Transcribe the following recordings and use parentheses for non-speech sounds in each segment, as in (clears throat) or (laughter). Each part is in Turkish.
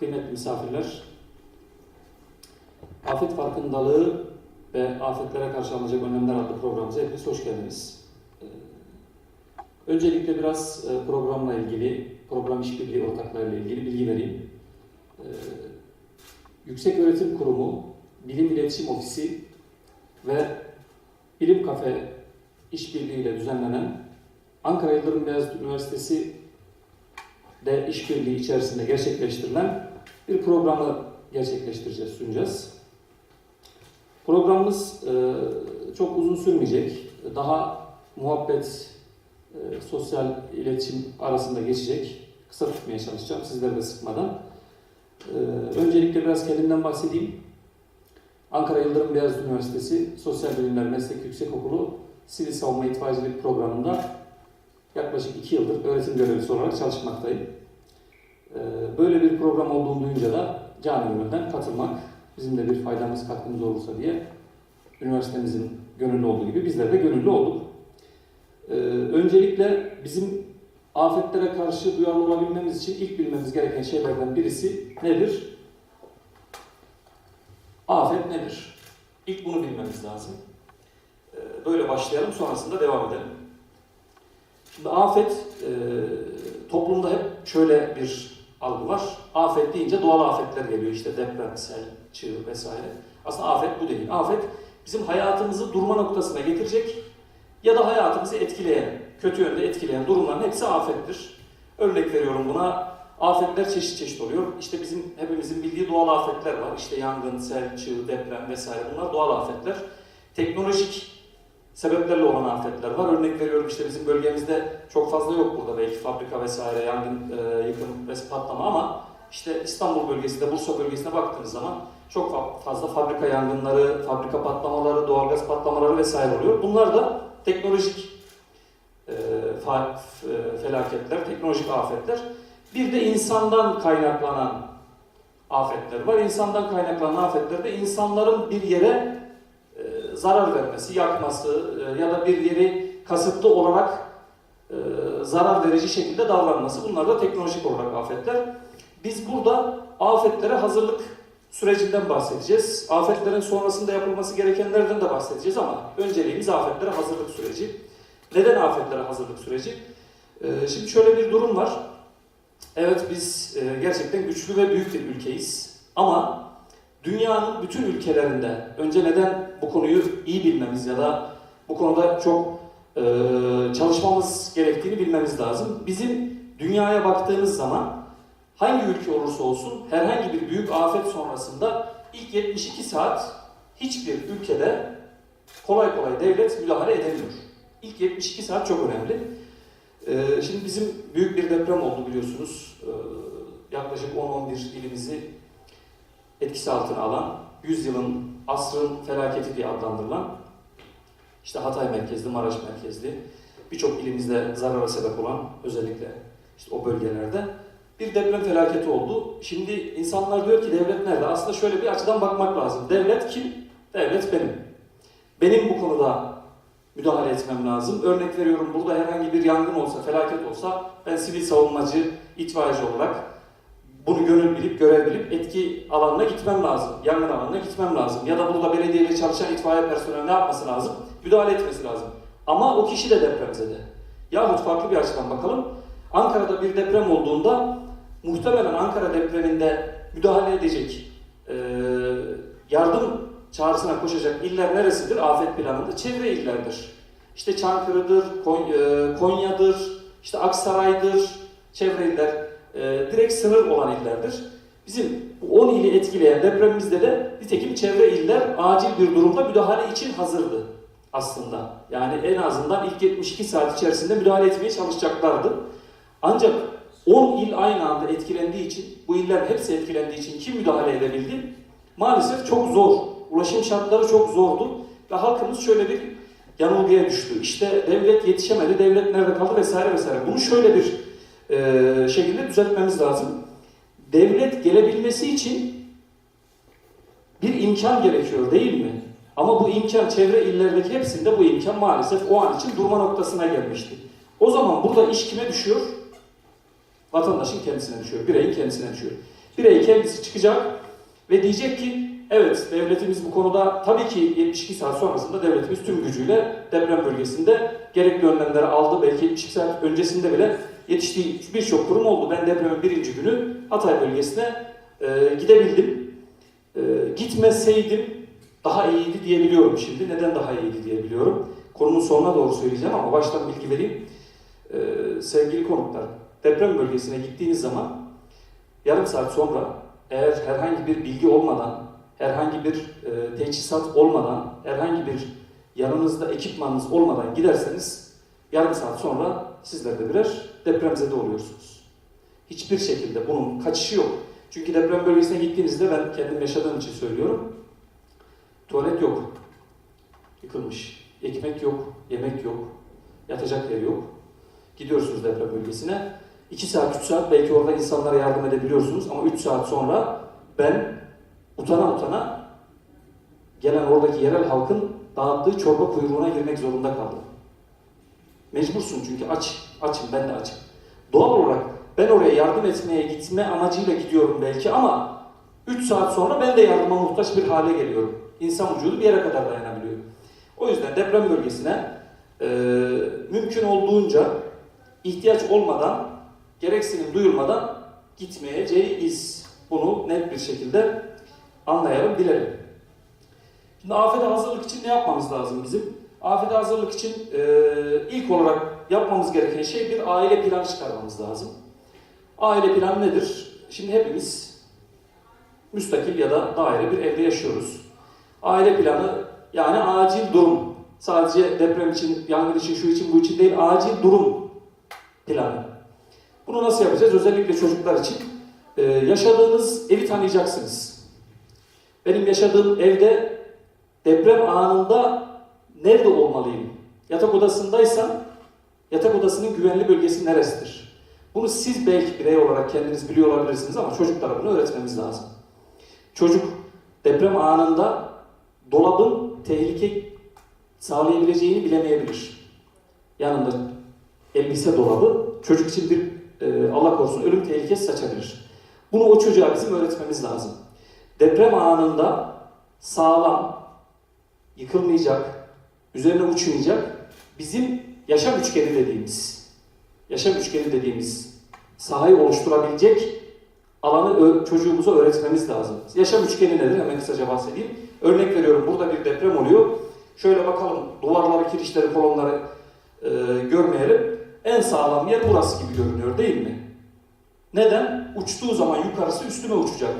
kıymetli misafirler, afet farkındalığı ve afetlere karşı alınacak önlemler adlı programımıza hepiniz hoş geldiniz. Ee, Öncelikle biraz e, programla ilgili, program işbirliği ortaklarıyla ilgili bilgi vereyim. Ee, Yüksek Öğretim Kurumu, Bilim İletişim Ofisi ve Bilim Kafe işbirliğiyle düzenlenen Ankara Yıldırım Beyazıt Üniversitesi de işbirliği içerisinde gerçekleştirilen bir programı gerçekleştireceğiz, sunacağız. Programımız e, çok uzun sürmeyecek. Daha muhabbet, e, sosyal iletişim arasında geçecek. Kısa tutmaya çalışacağım sizleri de sıkmadan. E, öncelikle biraz kendimden bahsedeyim. Ankara Yıldırım Beyazıt Üniversitesi Sosyal Bilimler Meslek Yüksekokulu Sivil Savunma İtfaiyecilik Programı'nda yaklaşık iki yıldır öğretim görevlisi olarak çalışmaktayım. Ee, Böyle bir program olduğunu duyunca da canı gönülden katılmak, bizim de bir faydamız, katkımız olursa diye üniversitemizin gönüllü olduğu gibi bizler de gönüllü olduk. Ee, Öncelikle bizim afetlere karşı duyarlı olabilmemiz için ilk bilmemiz gereken şeylerden birisi nedir? Afet nedir? İlk bunu bilmemiz lazım. Ee, Böyle başlayalım, sonrasında devam edelim. Şimdi afet, e, toplumda hep şöyle bir algı var. Afet deyince doğal afetler geliyor. İşte deprem, sel, çığ vesaire. Aslında afet bu değil. Afet bizim hayatımızı durma noktasına getirecek ya da hayatımızı etkileyen, kötü yönde etkileyen durumların hepsi afettir. Örnek veriyorum buna. Afetler çeşit çeşit oluyor. İşte bizim hepimizin bildiği doğal afetler var. İşte yangın, sel, çığ, deprem vesaire. Bunlar doğal afetler. Teknolojik sebeplerle olan afetler var. Örnek veriyorum işte bizim bölgemizde çok fazla yok burada belki fabrika vesaire, yangın, e, yıkım ve patlama ama işte İstanbul bölgesinde, Bursa bölgesine baktığınız zaman çok fa- fazla fabrika yangınları, fabrika patlamaları, doğalgaz patlamaları vesaire oluyor. Bunlar da teknolojik e, fa- f- felaketler, teknolojik afetler. Bir de insandan kaynaklanan afetler var. İnsandan kaynaklanan afetlerde insanların bir yere e, zarar vermesi, yakması e, ya da bir yeri kasıtlı olarak e, zarar verici şekilde davranması bunlar da teknolojik olarak afetler. Biz burada afetlere hazırlık sürecinden bahsedeceğiz. Afetlerin sonrasında yapılması gerekenlerden de bahsedeceğiz ama önceliğimiz afetlere hazırlık süreci. Neden afetlere hazırlık süreci? E, Şimdi şöyle bir durum var. Evet biz gerçekten güçlü ve büyük bir ülkeyiz ama dünyanın bütün ülkelerinde önce neden bu konuyu iyi bilmemiz ya da bu konuda çok e, çalışmamız gerektiğini bilmemiz lazım. Bizim dünyaya baktığımız zaman hangi ülke olursa olsun herhangi bir büyük afet sonrasında ilk 72 saat hiçbir ülkede kolay kolay devlet müdahale edemiyor. İlk 72 saat çok önemli. E, şimdi bizim büyük bir deprem oldu biliyorsunuz. E, yaklaşık 10-11 ilimizi etkisi altına alan, 100 yılın asrın felaketi diye adlandırılan, işte Hatay merkezli, Maraş merkezli, birçok ilimizde zarara sebep olan özellikle işte o bölgelerde bir deprem felaketi oldu. Şimdi insanlar diyor ki devlet nerede? Aslında şöyle bir açıdan bakmak lazım. Devlet kim? Devlet benim. Benim bu konuda müdahale etmem lazım. Örnek veriyorum burada herhangi bir yangın olsa, felaket olsa ben sivil savunmacı, itfaiyeci olarak bunu gönül bilip, etki alanına gitmem lazım. Yangın alanına gitmem lazım. Ya da burada belediyeyle çalışan itfaiye personeli ne yapması lazım? Müdahale etmesi lazım. Ama o kişi de depremzede. Yahut farklı bir açıdan bakalım. Ankara'da bir deprem olduğunda muhtemelen Ankara depreminde müdahale edecek, e, yardım çağrısına koşacak iller neresidir? Afet planında çevre illerdir. İşte Çankırı'dır, Kon- Konya'dır, işte Aksaray'dır, çevre iller e, direkt sınır olan illerdir. Bizim bu 10 ili etkileyen depremimizde de nitekim çevre iller acil bir durumda müdahale için hazırdı aslında. Yani en azından ilk 72 saat içerisinde müdahale etmeye çalışacaklardı. Ancak 10 il aynı anda etkilendiği için, bu iller hepsi etkilendiği için kim müdahale edebildi? Maalesef çok zor. Ulaşım şartları çok zordu ve halkımız şöyle bir yanılgıya düştü. İşte devlet yetişemedi, devlet nerede kaldı vesaire vesaire. Bunu şöyle bir e, şekilde düzeltmemiz lazım. Devlet gelebilmesi için bir imkan gerekiyor değil mi? Ama bu imkan çevre illerdeki hepsinde bu imkan maalesef o an için durma noktasına gelmişti. O zaman burada iş kime düşüyor? Vatandaşın kendisine düşüyor, bireyin kendisine düşüyor. Birey kendisi çıkacak ve diyecek ki evet devletimiz bu konuda tabii ki 72 saat sonrasında devletimiz tüm gücüyle deprem bölgesinde gerekli önlemleri aldı. Belki 72 saat öncesinde bile yetiştiği birçok kurum oldu. Ben depremin birinci günü Hatay bölgesine e, gidebildim. E, gitmeseydim daha iyiydi diyebiliyorum şimdi. Neden daha iyiydi diyebiliyorum. Konunun sonuna doğru söyleyeceğim ama baştan bilgi vereyim. Ee, sevgili konuklar, deprem bölgesine gittiğiniz zaman yarım saat sonra eğer herhangi bir bilgi olmadan, herhangi bir e, teçhizat olmadan, herhangi bir yanınızda ekipmanınız olmadan giderseniz yarım saat sonra sizler de birer depremzede oluyorsunuz. Hiçbir şekilde bunun kaçışı yok. Çünkü deprem bölgesine gittiğinizde ben kendim yaşadığım için söylüyorum. Tuvalet yok. Yıkılmış. Ekmek yok, yemek yok, yatacak yer yok. Gidiyorsunuz deprem bölgesine. 2 saat, 3 saat belki orada insanlara yardım edebiliyorsunuz ama 3 saat sonra ben utana utana gelen oradaki yerel halkın dağıttığı çorba kuyruğuna girmek zorunda kaldım. Mecbursun çünkü aç, açım, ben de açım. Doğal olarak ben oraya yardım etmeye gitme amacıyla gidiyorum belki ama 3 saat sonra ben de yardıma muhtaç bir hale geliyorum. İnsan vücudu bir yere kadar dayanabiliyor. O yüzden deprem bölgesine e, mümkün olduğunca ihtiyaç olmadan, gereksinim duyulmadan gitmeyeceğiz. Bunu net bir şekilde anlayalım, bilelim. Şimdi afete hazırlık için ne yapmamız lazım bizim? Afete hazırlık için e, ilk olarak yapmamız gereken şey bir aile planı çıkarmamız lazım. Aile planı nedir? Şimdi hepimiz müstakil ya da daire bir evde yaşıyoruz. Aile planı yani acil durum. Sadece deprem için, yangın için, şu için, bu için değil, acil durum planı. Bunu nasıl yapacağız? Özellikle çocuklar için. Ee, yaşadığınız evi tanıyacaksınız. Benim yaşadığım evde deprem anında nerede olmalıyım? Yatak odasındaysam, yatak odasının güvenli bölgesi neresidir? Bunu siz belki birey olarak kendiniz biliyor olabilirsiniz ama çocuklara bunu öğretmemiz lazım. Çocuk deprem anında dolabın tehlike sağlayabileceğini bilemeyebilir. Yanında elbise dolabı çocuk için bir e, Allah korusun ölüm tehlikesi saçabilir. Bunu o çocuğa bizim öğretmemiz lazım. Deprem anında sağlam, yıkılmayacak, üzerine uçmayacak bizim yaşam üçgeni dediğimiz, yaşam üçgeni dediğimiz sahayı oluşturabilecek alanı çocuğumuza öğretmemiz lazım. Yaşam üçgeni nedir? Hemen kısaca bahsedeyim. Örnek veriyorum burada bir deprem oluyor. Şöyle bakalım duvarları, kirişleri, kolonları e, görmeyelim. En sağlam yer burası gibi görünüyor değil mi? Neden? Uçtuğu zaman yukarısı üstüne uçacak.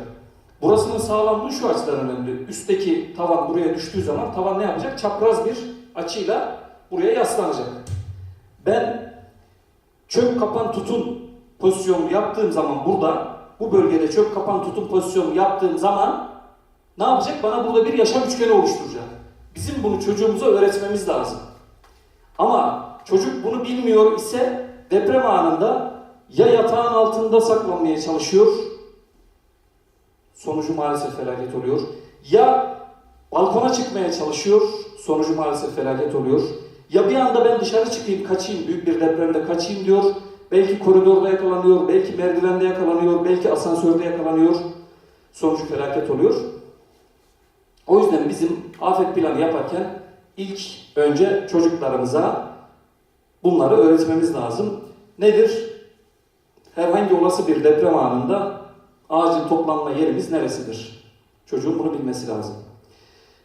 Burasının sağlamlığı şu açıdan önemli. Üstteki tavan buraya düştüğü zaman tavan ne yapacak? Çapraz bir açıyla buraya yaslanacak. Ben çök kapan tutun pozisyonu yaptığım zaman burada bu bölgede çök kapan tutun pozisyonu yaptığım zaman ne yapacak? Bana burada bir yaşam üçgeni oluşturacak. Bizim bunu çocuğumuza öğretmemiz lazım. Ama çocuk bunu bilmiyor ise deprem anında ya yatağın altında saklanmaya çalışıyor, sonucu maalesef felaket oluyor. Ya balkona çıkmaya çalışıyor, sonucu maalesef felaket oluyor. Ya bir anda ben dışarı çıkayım, kaçayım, büyük bir depremde kaçayım diyor. Belki koridorda yakalanıyor, belki merdivende yakalanıyor, belki asansörde yakalanıyor. Sonucu felaket oluyor. O yüzden bizim afet planı yaparken ilk önce çocuklarımıza bunları öğretmemiz lazım. Nedir? Herhangi olası bir deprem anında acil toplanma yerimiz neresidir? Çocuğun bunu bilmesi lazım.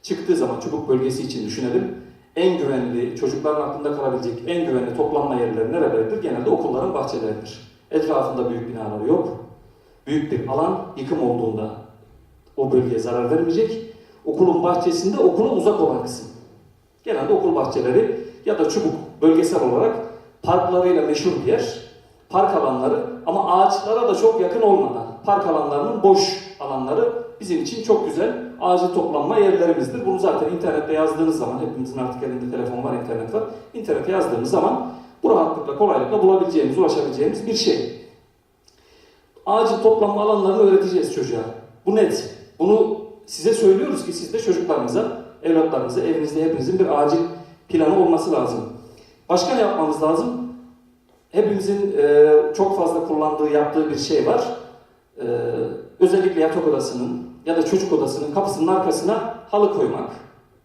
Çıktığı zaman çubuk bölgesi için düşünelim. En güvenli, çocukların aklında kalabilecek en güvenli toplanma yerleri nerelerdir? Genelde okulların bahçeleridir. Etrafında büyük binalar yok. Büyük bir alan yıkım olduğunda o bölgeye zarar vermeyecek. Okulun bahçesinde okula uzak olan kısım. Genelde okul bahçeleri ya da çubuk bölgesel olarak parklarıyla meşhur bir yer. Park alanları ama ağaçlara da çok yakın olmadan park alanlarının boş alanları bizim için çok güzel acil toplanma yerlerimizdir. Bunu zaten internette yazdığınız zaman, hepimizin artık elinde telefon var, internet var. İnternete yazdığımız zaman bu rahatlıkla, kolaylıkla bulabileceğimiz, ulaşabileceğimiz bir şey. Acil toplanma alanlarını öğreteceğiz çocuğa. Bu net. Bunu size söylüyoruz ki siz de çocuklarınıza, evlatlarınıza, evinizde hepinizin bir acil planı olması lazım. Başka ne yapmamız lazım? Hepimizin e, çok fazla kullandığı, yaptığı bir şey var. E, özellikle yatak odasının ya da çocuk odasının kapısının arkasına halı koymak.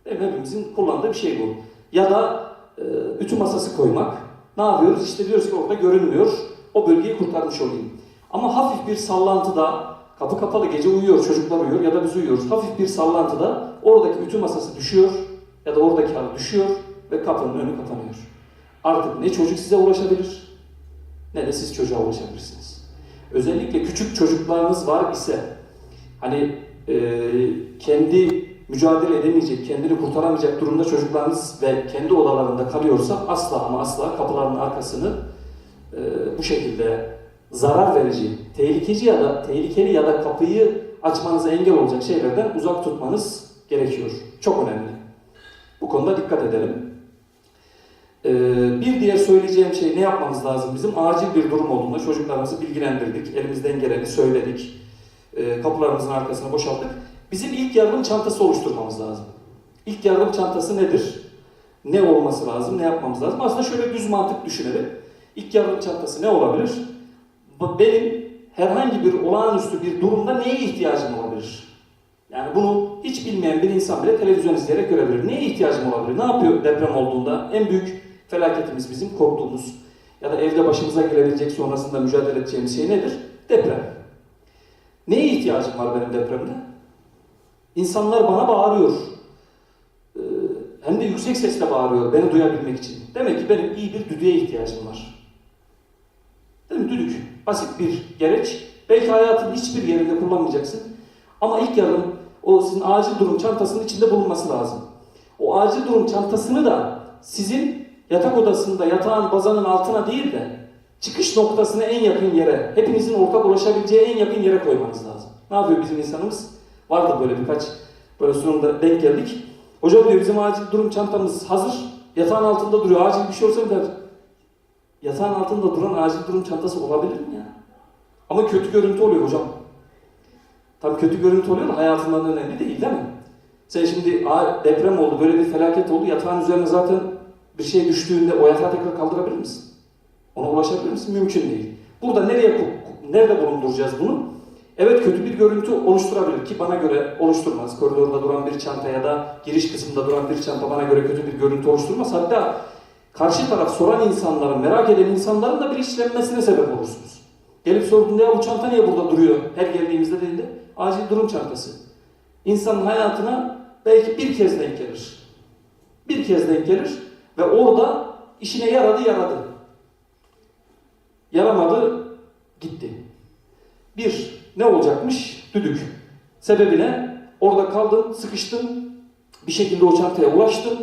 Değil mi? Hepimizin kullandığı bir şey bu. Ya da e, ütü masası koymak. Ne yapıyoruz? İşte diyoruz ki orada görünmüyor. O bölgeyi kurtarmış olayım. Ama hafif bir sallantıda, kapı kapalı gece uyuyor, çocuklar uyuyor ya da biz uyuyoruz. Hafif bir sallantıda oradaki ütü masası düşüyor ya da oradaki halı düşüyor ve kapının önü kapanıyor. Artık ne çocuk size ulaşabilir ne de siz çocuğa ulaşabilirsiniz. Özellikle küçük çocuklarınız var ise hani e, kendi mücadele edemeyecek, kendini kurtaramayacak durumda çocuklarınız ve kendi odalarında kalıyorsa asla ama asla kapıların arkasını e, bu şekilde zarar verici, tehlikeci ya da tehlikeli ya da kapıyı açmanıza engel olacak şeylerden uzak tutmanız gerekiyor. Çok önemli. Bu konuda dikkat edelim. Ee, bir diğer söyleyeceğim şey ne yapmamız lazım bizim? Acil bir durum olduğunda çocuklarımızı bilgilendirdik, elimizden geleni söyledik, Ee, kapılarımızın arkasını boşalttık. Bizim ilk yardım çantası oluşturmamız lazım. İlk yardım çantası nedir? Ne olması lazım, ne yapmamız lazım? Aslında şöyle düz mantık düşünelim. İlk yardım çantası ne olabilir? Benim herhangi bir olağanüstü bir durumda neye ihtiyacım olabilir? Yani bunu hiç bilmeyen bir insan bile televizyon izleyerek görebilir. Neye ihtiyacım olabilir? Ne yapıyor deprem olduğunda? En büyük felaketimiz bizim korktuğumuz ya da evde başımıza gelebilecek sonrasında mücadele edeceğimiz şey nedir? Deprem. Neye ihtiyacım var benim depremde? İnsanlar bana bağırıyor. Ee, Hem de yüksek sesle bağırıyor beni duyabilmek için. Demek ki benim iyi bir düdüğe ihtiyacım var. Değil mi? Düdük. Basit bir gereç. Belki hayatın hiçbir yerinde kullanmayacaksın. Ama ilk yardım o sizin acil durum çantasının içinde bulunması lazım. O acil durum çantasını da sizin yatak odasında yatağın bazanın altına değil de çıkış noktasına en yakın yere, hepinizin ortak ulaşabileceği en yakın yere koymanız lazım. Ne yapıyor bizim insanımız? Vardı böyle birkaç böyle sunumda denk geldik. Hocam diyor bizim acil durum çantamız hazır. Yatağın altında duruyor. Acil bir şey olsa der. Yatağın altında duran acil durum çantası olabilir mi ya? Ama kötü görüntü oluyor hocam. Tabii kötü görüntü oluyor da hayatından önemli değil değil mi? Sen şimdi "Aa, deprem oldu, böyle bir felaket oldu, yatağın üzerine zaten bir şey düştüğünde o yatağı tekrar kaldırabilir misin? Ona ulaşabilir misin? Mümkün değil. Burada nereye nerede bulunduracağız bunu? Evet kötü bir görüntü oluşturabilir ki bana göre oluşturmaz. Koridorda duran bir çanta ya da giriş kısmında duran bir çanta bana göre kötü bir görüntü oluşturmaz. Hatta karşı taraf soran insanların, merak eden insanların da bilinçlenmesine sebep olursunuz. Gelip sorduğunda ya bu çanta niye burada duruyor her geldiğimizde değil de acil durum çantası. İnsanın hayatına belki bir kez denk gelir. Bir kez denk gelir ve orada işine yaradı yaradı. Yaramadı gitti. Bir, ne olacakmış? Düdük. Sebebi ne? Orada kaldın, sıkıştın, bir şekilde o çantaya ulaştın.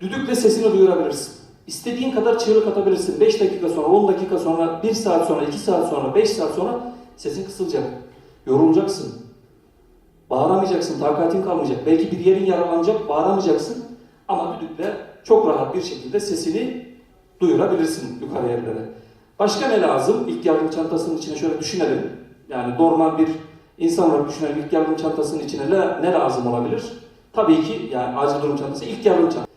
Düdükle sesini duyurabilirsin. İstediğin kadar çığlık atabilirsin. 5 dakika sonra, 10 dakika sonra, 1 saat sonra, 2 saat sonra, 5 saat sonra sesin kısılacak. Yorulacaksın. Bağıramayacaksın, takatin kalmayacak. Belki bir yerin yaralanacak, bağıramayacaksın. Ama düdükle çok rahat bir şekilde sesini duyurabilirsin yukarı yerlere. Başka ne lazım? İlk yardım çantasının içine şöyle düşünelim. Yani normal bir insan olarak düşünelim. İlk yardım çantasının içine ne, ne lazım olabilir? Tabii ki yani acil durum çantası, ilk yardım çantası.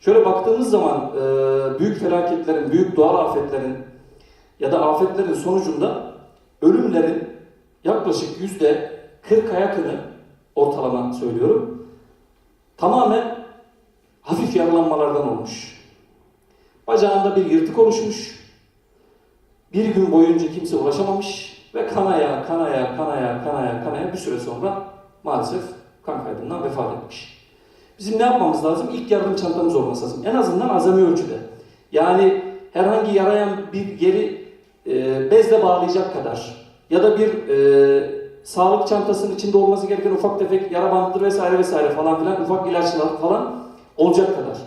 Şöyle baktığımız zaman e, büyük felaketlerin, büyük doğal afetlerin ya da afetlerin sonucunda ölümlerin yaklaşık yüzde 40'a yakını ortalama söylüyorum. Tamamen hafif yaralanmalardan olmuş. Bacağında bir yırtık oluşmuş. Bir gün boyunca kimse ulaşamamış ve kanaya, kanaya, kanaya, kanaya, kanaya bir süre sonra maalesef kan kaybından vefat etmiş. Bizim ne yapmamız lazım? İlk yardım çantamız olması lazım. En azından azami ölçüde. Yani herhangi yarayan bir yeri e, bezle bağlayacak kadar ya da bir e, sağlık çantasının içinde olması gereken ufak tefek yara bandıdır vesaire vesaire falan filan ufak ilaçlar falan olacak kadar.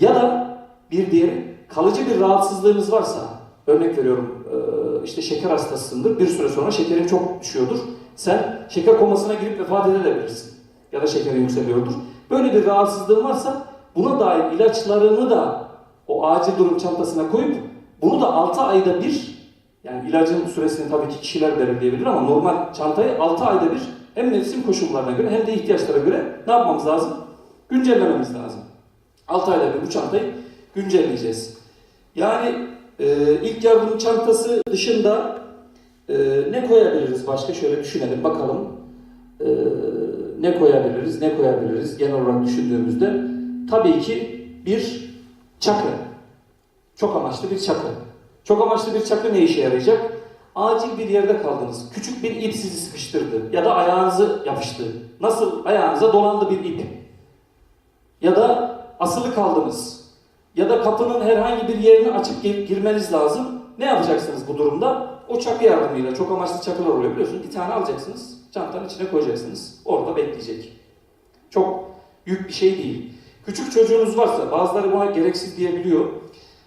Ya da bir diğeri kalıcı bir rahatsızlığınız varsa örnek veriyorum e, işte şeker hastasısındır bir süre sonra şekerin çok düşüyordur. Sen şeker komasına girip vefat edebilirsin. Ya da şekerin yükseliyordur. Böyle bir rahatsızlığın varsa buna dair ilaçlarını da o acil durum çantasına koyup bunu da 6 ayda bir yani ilacın süresini tabii ki kişiler belirleyebilir ama normal çantayı 6 ayda bir hem mevsim koşullarına göre hem de ihtiyaçlara göre ne yapmamız lazım? Güncellememiz lazım. 6 ayda bir bu çantayı güncelleyeceğiz. Yani e, ilk yardım çantası dışında Ee, ne koyabiliriz başka? Şöyle düşünelim bakalım. Ee, ne koyabiliriz, ne koyabiliriz genel olarak düşündüğümüzde. Tabii ki bir çakı. Çok amaçlı bir çakı. Çok amaçlı bir çakı ne işe yarayacak? Acil bir yerde kaldınız. Küçük bir ip sizi sıkıştırdı. Ya da ayağınızı yapıştı. Nasıl? Ayağınıza dolandı bir ip. Ya da asılı kaldınız. Ya da kapının herhangi bir yerini açıp gir- girmeniz lazım. Ne yapacaksınız bu durumda? O çakı yardımıyla, çok amaçlı çakılar oluyor biliyorsunuz. Bir tane alacaksınız, çantanın içine koyacaksınız. Orada bekleyecek. Çok yük bir şey değil. Küçük çocuğunuz varsa, bazıları buna gereksiz diyebiliyor.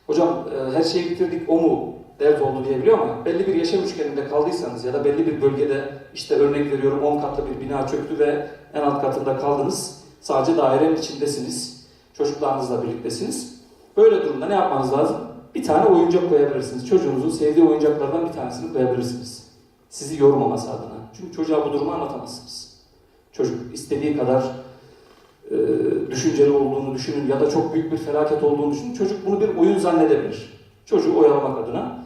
Hocam e, her şeyi bitirdik, o mu dert oldu diyebiliyor ama belli bir yaşam üçgeninde kaldıysanız ya da belli bir bölgede işte örnek veriyorum 10 katlı bir bina çöktü ve en alt katında kaldınız. Sadece dairenin içindesiniz. Çocuklarınızla birliktesiniz. Böyle durumda ne yapmanız lazım? Bir tane oyuncak koyabilirsiniz. Çocuğunuzun sevdiği oyuncaklardan bir tanesini koyabilirsiniz. Sizi yormaması adına. Çünkü çocuğa bu durumu anlatamazsınız. Çocuk istediği kadar e, düşünceli olduğunu düşünün ya da çok büyük bir felaket olduğunu düşünün. Çocuk bunu bir oyun zannedebilir. Çocuğu oyalamak adına.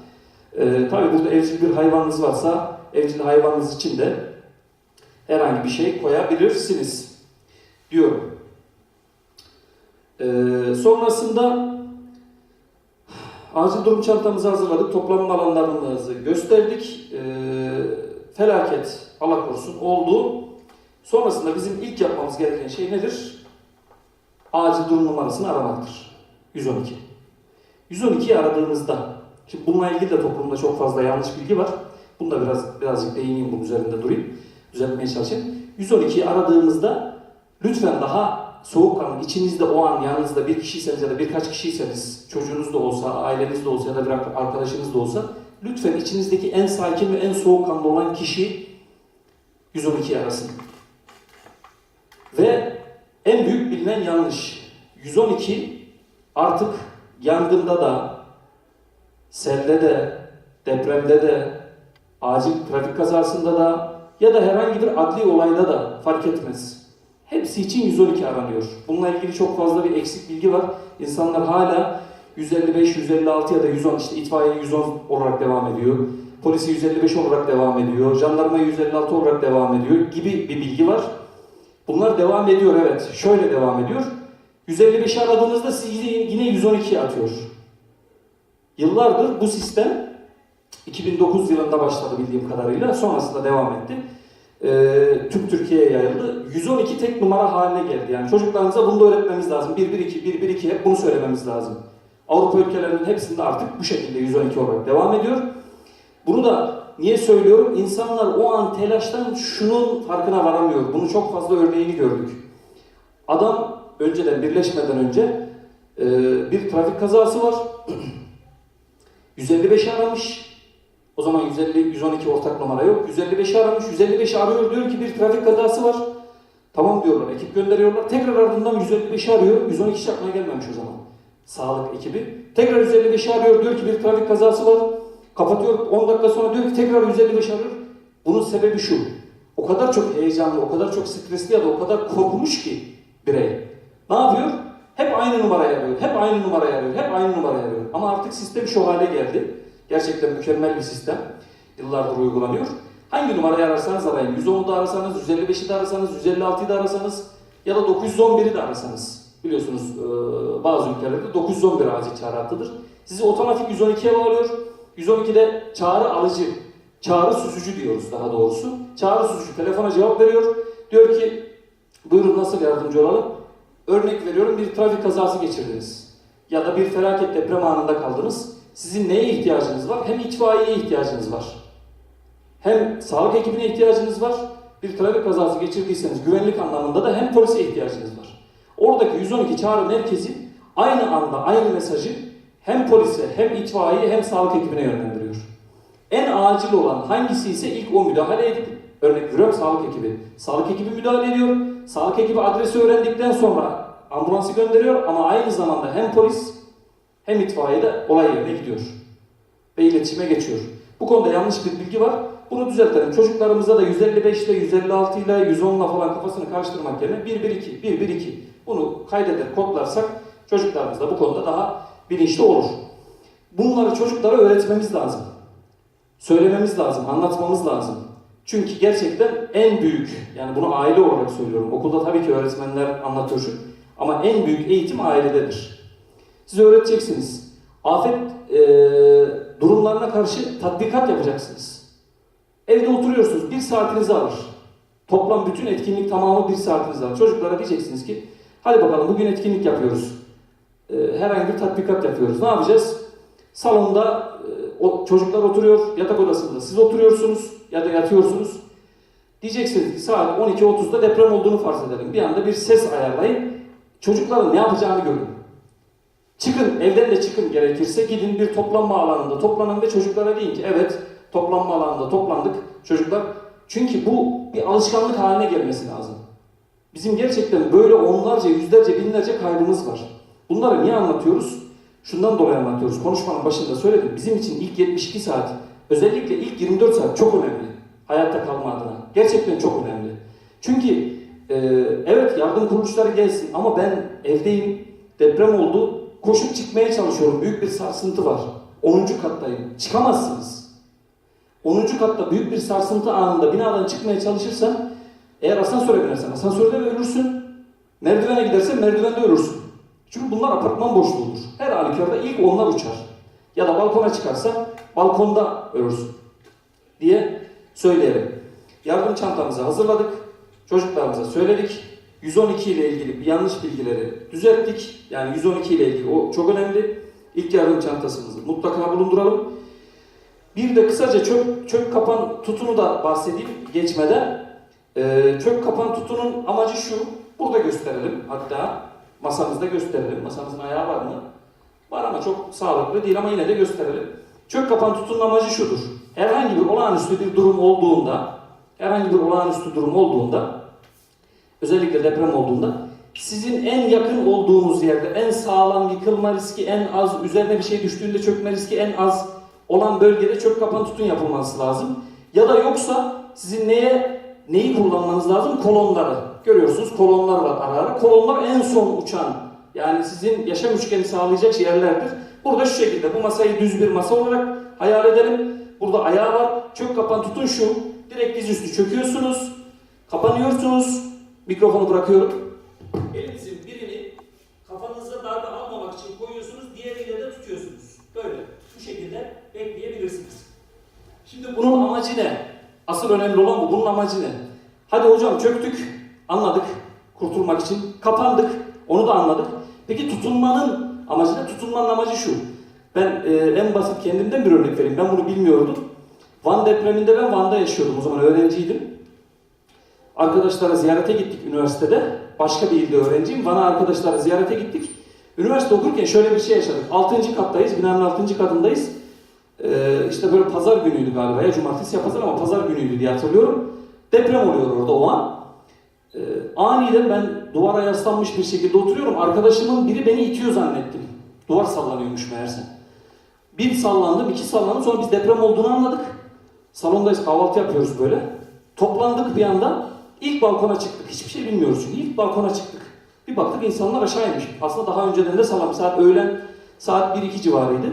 E, tabii burada evcil bir hayvanınız varsa evcil hayvanınız için de herhangi bir şey koyabilirsiniz diyorum. E, sonrasında acil durum çantamızı hazırladık. Toplanma alanlarımızı gösterdik. E, felaket Allah korusun oldu. Sonrasında bizim ilk yapmamız gereken şey nedir? Acil durum numarasını aramaktır. 112. 112'yi aradığınızda, şimdi bununla ilgili de toplumda çok fazla yanlış bilgi var. Bunu da biraz birazcık değineyim bunun üzerinde durayım. Düzeltmeye çalışayım. 112'yi aradığımızda lütfen daha soğukkanlı, içinizde o an yanınızda bir kişiyseniz ya da birkaç kişiyseniz, çocuğunuz da olsa, aileniz de olsa ya da bir arkadaşınız da olsa lütfen içinizdeki en sakin ve en soğukkanlı olan kişi 112'yi arasın. Ve en büyük bilinen yanlış. 112 artık yangında da, selde de, depremde de, acil trafik kazasında da ya da herhangi bir adli olayda da fark etmez. Hepsi için 112 aranıyor. Bununla ilgili çok fazla bir eksik bilgi var. İnsanlar hala 155, 156 ya da 110 işte itfaiye 110 olarak devam ediyor. Polisi 155 olarak devam ediyor. Jandarma 156 olarak devam ediyor gibi bir bilgi var. Bunlar devam ediyor evet. Şöyle devam ediyor. 155'i aradığınızda sizi yine 112'ye atıyor. Yıllardır bu sistem 2009 yılında başladı bildiğim kadarıyla. Sonrasında devam etti. Ee, tüm Türkiye'ye yayıldı. 112 tek numara haline geldi. Yani çocuklarımıza bunu da öğretmemiz lazım. 112, 112 hep bunu söylememiz lazım. Avrupa ülkelerinin hepsinde artık bu şekilde 112 olarak devam ediyor. Bunu da niye söylüyorum? İnsanlar o an telaştan şunun farkına varamıyor. Bunu çok fazla örneğini gördük. Adam önceden birleşmeden önce e, bir trafik kazası var. (clears throat) 155 aramış. O zaman 150 112 ortak numara yok. 155 aramış. 155 arıyor diyor ki bir trafik kazası var. Tamam diyorlar. Ekip gönderiyorlar. Tekrar ardından 155 arıyor. 112 çakmaya gelmemiş o zaman. Sağlık ekibi. Tekrar 155 arıyor diyor ki bir trafik kazası var. Kapatıyor 10 dakika sonra diyor ki tekrar 155 arıyor. Bunun sebebi şu. O kadar çok heyecanlı, o kadar çok stresli ya da o kadar korkmuş ki birey. Ne yapıyor? Hep aynı numarayı arıyor, hep aynı numarayı arıyor, hep aynı numarayı arıyor. Ama artık sistem şu hale geldi. Gerçekten mükemmel bir sistem. Yıllardır uygulanıyor. Hangi numarayı ararsanız arayın. 110'u da arasanız, 155'i de arasanız, 156'yı da arasanız ya da 911'i de arasanız. Biliyorsunuz e, bazı ülkelerde 911 acil çağrı hattıdır. Sizi otomatik 112'ye bağlıyor. 112'de çağrı alıcı, çağrı süzücü diyoruz daha doğrusu. Çağrı süzücü telefona cevap veriyor. Diyor ki buyurun nasıl yardımcı olalım? Örnek veriyorum bir trafik kazası geçirdiniz. Ya da bir felaket deprem anında kaldınız. Sizin neye ihtiyacınız var? Hem itfaiyeye ihtiyacınız var. Hem sağlık ekibine ihtiyacınız var. Bir trafik kazası geçirdiyseniz güvenlik anlamında da hem polise ihtiyacınız var. Oradaki 112 çağrı merkezi aynı anda aynı mesajı hem polise hem itfaiye hem sağlık ekibine yönlendiriyor. En acil olan hangisi ise ilk o müdahale edip örnek veriyorum sağlık ekibi. Sağlık ekibi müdahale ediyor. Sağlık ekibi adresi öğrendikten sonra ambulansı gönderiyor ama aynı zamanda hem polis hem itfaiye de olay yerine gidiyor. Ve iletişime geçiyor. Bu konuda yanlış bir bilgi var. Bunu düzeltelim. Çocuklarımıza da 155 ile 156 ile 110 ile falan kafasını karıştırmak yerine 112, 112 bunu kaydeder, kodlarsak çocuklarımız da bu konuda daha bilinçli olur. Bunları çocuklara öğretmemiz lazım. Söylememiz lazım, anlatmamız lazım. Çünkü gerçekten en büyük, yani bunu aile olarak söylüyorum. Okulda tabii ki öğretmenler anlatıyor. Ama en büyük eğitim ailededir. Siz öğreteceksiniz. Afet e, durumlarına karşı tatbikat yapacaksınız. Evde oturuyorsunuz, bir saatinizi alır. Toplam bütün etkinlik tamamı bir saatinizi alır. Çocuklara diyeceksiniz ki, hadi bakalım bugün etkinlik yapıyoruz. E, herhangi bir tatbikat yapıyoruz. Ne yapacağız? Salonda e, o, çocuklar oturuyor, yatak odasında siz oturuyorsunuz ya da yatıyorsunuz. Diyeceksiniz ki saat 12.30'da deprem olduğunu farz edelim. Bir anda bir ses ayarlayın. Çocukların ne yapacağını görün. Çıkın, evden de çıkın gerekirse gidin bir toplanma alanında toplanın ve çocuklara deyin ki evet toplanma alanında toplandık çocuklar. Çünkü bu bir alışkanlık haline gelmesi lazım. Bizim gerçekten böyle onlarca, yüzlerce, binlerce kaybımız var. Bunları niye anlatıyoruz? Şundan dolayı anlatıyoruz. Konuşmanın başında söyledim. Bizim için ilk 72 saat, özellikle ilk 24 saat çok önemli. Hayatta kalma adına. Gerçekten çok önemli. Çünkü e, evet yardım kuruluşları gelsin ama ben evdeyim, deprem oldu, koşup çıkmaya çalışıyorum. Büyük bir sarsıntı var. 10. kattayım. Çıkamazsınız. 10. katta büyük bir sarsıntı anında binadan çıkmaya çalışırsan eğer asansöre binersen asansörde de ölürsün. Merdivene gidersen merdivende ölürsün. Çünkü bunlar apartman boşluğudur. Her halükarda ilk onlar uçar. Ya da balkona çıkarsa balkonda ölürsün. Diye söyleyelim. Yardım çantamızı hazırladık. Çocuklarımıza söyledik. 112 ile ilgili yanlış bilgileri düzelttik. Yani 112 ile ilgili o çok önemli. İlk yardım çantasımızı mutlaka bulunduralım. Bir de kısaca çök, çök kapan tutunu da bahsedeyim geçmeden. Ee, çök kapan tutunun amacı şu. Burada gösterelim hatta. Masamızda gösterelim. Masamızın ayağı var mı? Var ama çok sağlıklı değil ama yine de gösterelim. Çök kapan tutunun amacı şudur. Herhangi bir olağanüstü bir durum olduğunda, herhangi bir olağanüstü durum olduğunda, özellikle deprem olduğunda, sizin en yakın olduğunuz yerde, en sağlam yıkılma riski en az, üzerine bir şey düştüğünde çökme riski en az olan bölgede çök kapan tutun yapılması lazım. Ya da yoksa sizin neye neyi kullanmanız lazım? Kolonları. Görüyorsunuz kolonlar var ara ara. Kolonlar en son uçan yani sizin yaşam üçgeni sağlayacak yerlerdir. Burada şu şekilde bu masayı düz bir masa olarak hayal edelim. Burada ayağı var. Çök kapan tutun şu. Direkt dizüstü çöküyorsunuz. Kapanıyorsunuz. Mikrofonu bırakıyorum. Elinizin birini kafanıza darbe almamak için koyuyorsunuz. Diğeriyle de tutuyorsunuz. Böyle. Bu şekilde bekleyebilirsiniz. Şimdi bunun amacı ne? Asıl önemli olan bu. Bunun amacı ne? Hadi hocam çöktük. Anladık. Kurtulmak için. Kapandık. Onu da anladık. Peki tutunmanın amacı ne? Tutunmanın amacı şu. Ben e, en basit kendimden bir örnek vereyim. Ben bunu bilmiyordum. Van depreminde ben Van'da yaşıyordum. O zaman öğrenciydim. Arkadaşlara ziyarete gittik üniversitede. Başka bir ilde öğrenciyim. Van'a arkadaşlara ziyarete gittik. Üniversite okurken şöyle bir şey yaşadık. 6. kattayız. Binanın 6. katındayız. Ee, işte böyle pazar günüydü galiba. Ya cumartesi ya pazar ama pazar günüydü diye hatırlıyorum. Deprem oluyor orada o an. Ee, aniden ben duvara yaslanmış bir şekilde oturuyorum. Arkadaşımın biri beni itiyor zannettim. Duvar sallanıyormuş meğerse. Bir sallandım, iki sallandım. Sonra biz deprem olduğunu anladık. Salondayız, kahvaltı yapıyoruz böyle. Toplandık bir anda. İlk balkona çıktık. Hiçbir şey bilmiyoruz çünkü. İlk balkona çıktık. Bir baktık insanlar aşağı inmiş. Aslında daha önceden de sallanmış. Saat öğlen saat 1-2 civarıydı.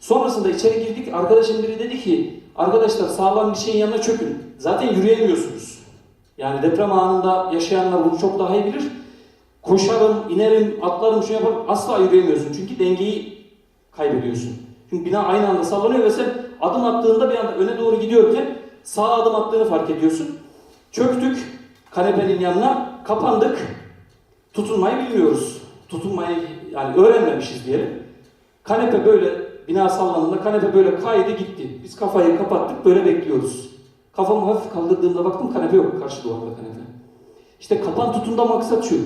Sonrasında içeri girdik. Arkadaşım biri dedi ki arkadaşlar sağlam bir şeyin yanına çökün. Zaten yürüyemiyorsunuz. Yani deprem anında yaşayanlar bunu çok daha iyi bilir. Koşarım, inerim, atlarım, şunu yaparım. Asla yürüyemiyorsun. Çünkü dengeyi kaybediyorsun. Çünkü bina aynı anda sallanıyor ve sen adım attığında bir anda öne doğru gidiyorken sağa adım attığını fark ediyorsun. Çöktük kanepenin yanına, kapandık. Tutunmayı bilmiyoruz. Tutunmayı yani öğrenmemişiz diyelim. Kanepe böyle bina sallandığında kanepe böyle kaydı gitti. Biz kafayı kapattık böyle bekliyoruz. Kafamı hafif kaldırdığımda baktım kanepe yok karşı duvarda kanepe. İşte kapan tutunda maksat şu.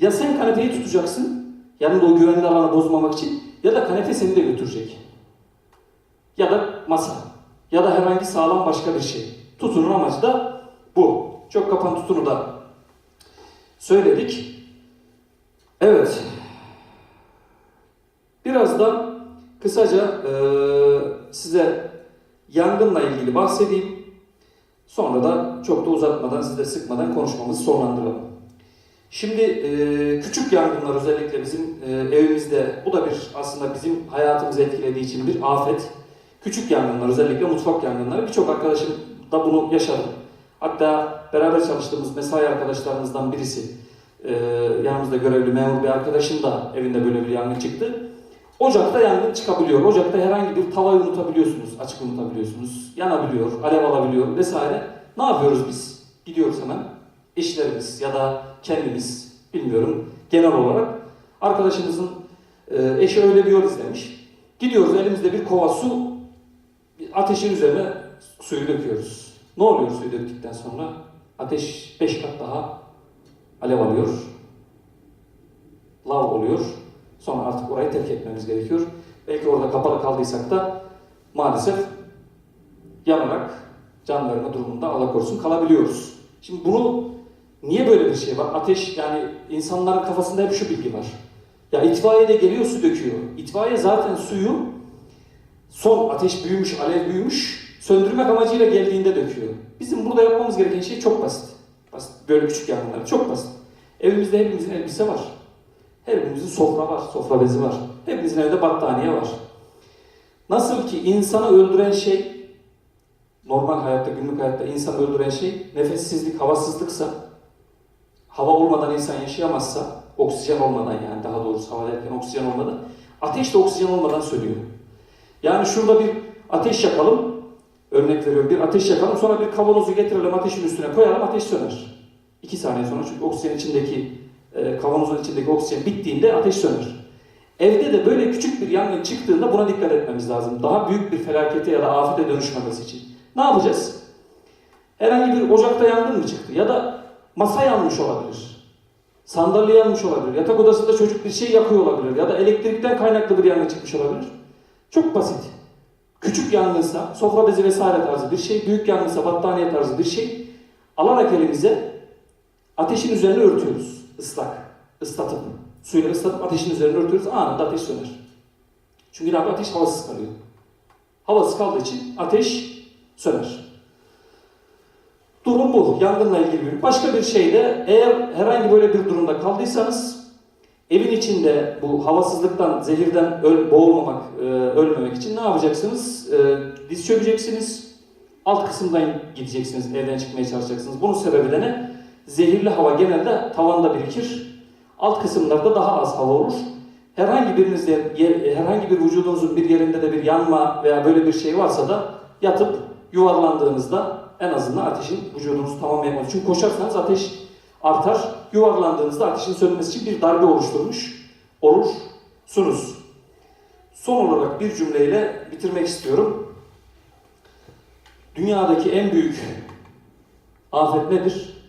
Ya sen kanepeyi tutacaksın yanında o güvenli alanı bozmamak için ya da kanepe seni de götürecek. Ya da masa. Ya da herhangi sağlam başka bir şey. Tutunun amacı da bu. Çok kapan tutunu da söyledik. Evet. Biraz da kısaca e, size yangınla ilgili bahsedeyim. Sonra da çok da uzatmadan, size sıkmadan konuşmamızı sonlandıralım. Şimdi e, küçük yangınlar özellikle bizim e, evimizde, bu da bir aslında bizim hayatımızı etkilediği için bir afet. Küçük yangınlar, özellikle mutfak yangınları. Birçok arkadaşım da bunu yaşadı. Hatta beraber çalıştığımız mesai arkadaşlarımızdan birisi, e, yanımızda görevli memur bir arkadaşın da evinde böyle bir yangın çıktı. Ocakta yangın çıkabiliyor. Ocakta herhangi bir tavayı unutabiliyorsunuz, açık unutabiliyorsunuz. Yanabiliyor, alev alabiliyor vesaire. Ne yapıyoruz biz? Gidiyoruz hemen. Eşlerimiz ya da kendimiz, bilmiyorum genel olarak. Arkadaşımızın e, eşi öyle bir yol izlemiş. Gidiyoruz elimizde bir kova su, ateşin üzerine suyu döküyoruz. Ne oluyor suyu döktükten sonra? Ateş 5 kat daha alev alıyor. Lav oluyor. Sonra artık orayı terk etmemiz gerekiyor. Belki orada kapalı kaldıysak da maalesef yanarak can verme durumunda Allah korusun kalabiliyoruz. Şimdi bunu niye böyle bir şey var? Ateş yani insanların kafasında hep şu bilgi var. Ya itfaiye de geliyor su döküyor. İtfaiye zaten suyu son ateş büyümüş, alev büyümüş söndürmek amacıyla geldiğinde döküyor. Bizim burada yapmamız gereken şey çok basit. Basit. Böyle küçük yangınlar çok basit. Evimizde hepimizin elbise var. Hepimizin sofra var, sofra bezi var. Hepimizin evde battaniye var. Nasıl ki insanı öldüren şey, normal hayatta, günlük hayatta insanı öldüren şey nefessizlik, havasızlıksa, hava olmadan insan yaşayamazsa, oksijen olmadan yani daha doğrusu hava derken oksijen olmadan, ateş de oksijen olmadan sönüyor. Yani şurada bir ateş yakalım, örnek veriyorum bir ateş yakalım, sonra bir kavanozu getirelim ateşin üstüne koyalım, ateş söner. İki saniye sonra çünkü oksijen içindeki, e, kavanozun içindeki oksijen bittiğinde ateş söner. Evde de böyle küçük bir yangın çıktığında buna dikkat etmemiz lazım. Daha büyük bir felakete ya da afete dönüşmemesi için. Ne yapacağız? Herhangi bir ocakta yangın mı çıktı? Ya da masa yanmış olabilir. Sandalye yanmış olabilir. Yatak odasında çocuk bir şey yakıyor olabilir. Ya da elektrikten kaynaklı bir yangın çıkmış olabilir. Çok basit. Küçük yangınsa, sofra bezi vesaire tarzı bir şey, büyük yangınsa battaniye tarzı bir şey alarak elimize ateşin üzerine örtüyoruz. Islak, ıslatıp, suyla ıslatıp ateşin üzerine örtüyoruz. Anında ateş söner. Çünkü ne yapıyor? Ateş havasız kalıyor. Havasız kaldığı için ateş söner. Durum bu. Yangınla ilgili bir. Başka bir şey de eğer herhangi böyle bir durumda kaldıysanız evin içinde bu havasızlıktan, zehirden öl, boğulmamak, e, ölmemek için ne yapacaksınız? E, diz çökeceksiniz. Alt kısımdan gideceksiniz, evden çıkmaya çalışacaksınız. Bunun sebebi de ne? Zehirli hava genelde tavanda birikir. Alt kısımlarda daha az hava olur. Herhangi birinizde, yer- herhangi bir vücudunuzun bir yerinde de bir yanma veya böyle bir şey varsa da yatıp yuvarlandığınızda en azından ateşin vücudunuzu tamamen yapmaz. Çünkü koşarsanız ateş artar. Yuvarlandığınızda ateşin sönmesi için bir darbe oluşturmuş olursunuz. Son olarak bir cümleyle bitirmek istiyorum. Dünyadaki en büyük afet nedir?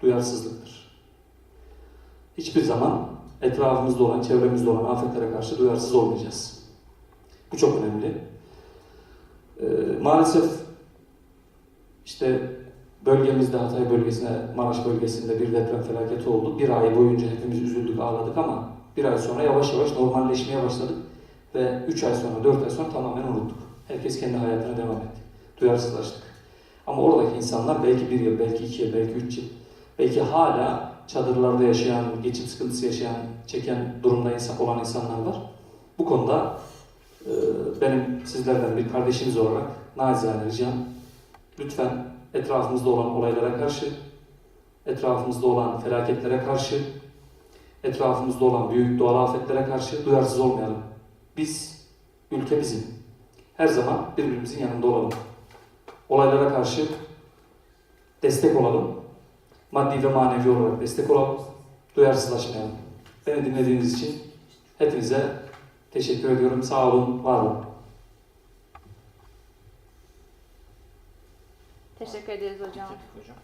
Duyarsızlıktır. Hiçbir zaman etrafımızda olan, çevremizde olan afetlere karşı duyarsız olmayacağız. Bu çok önemli. Ee, maalesef işte bölgemizde Hatay bölgesinde, Maraş bölgesinde bir deprem felaketi oldu. Bir ay boyunca hepimiz üzüldük, ağladık ama bir ay sonra yavaş yavaş normalleşmeye başladık. Ve üç ay sonra, dört ay sonra tamamen unuttuk. Herkes kendi hayatına devam etti. Duyarsızlaştık. Ama oradaki insanlar belki bir yıl, belki iki yıl, belki üç yıl, belki hala çadırlarda yaşayan, geçim sıkıntısı yaşayan, çeken durumda insan, olan insanlar var. Bu konuda e, benim sizlerden bir kardeşiniz olarak nacizane ricam, lütfen etrafımızda olan olaylara karşı, etrafımızda olan felaketlere karşı, etrafımızda olan büyük doğal afetlere karşı duyarsız olmayalım. Biz, ülke bizim. Her zaman birbirimizin yanında olalım. Olaylara karşı destek olalım. Maddi ve manevi olarak destek olalım. Duyarsızlaşmayalım. Beni dinlediğiniz için hepinize teşekkür ediyorum. Sağ olun, var olun. Teşekkür ederiz hocam. hocam.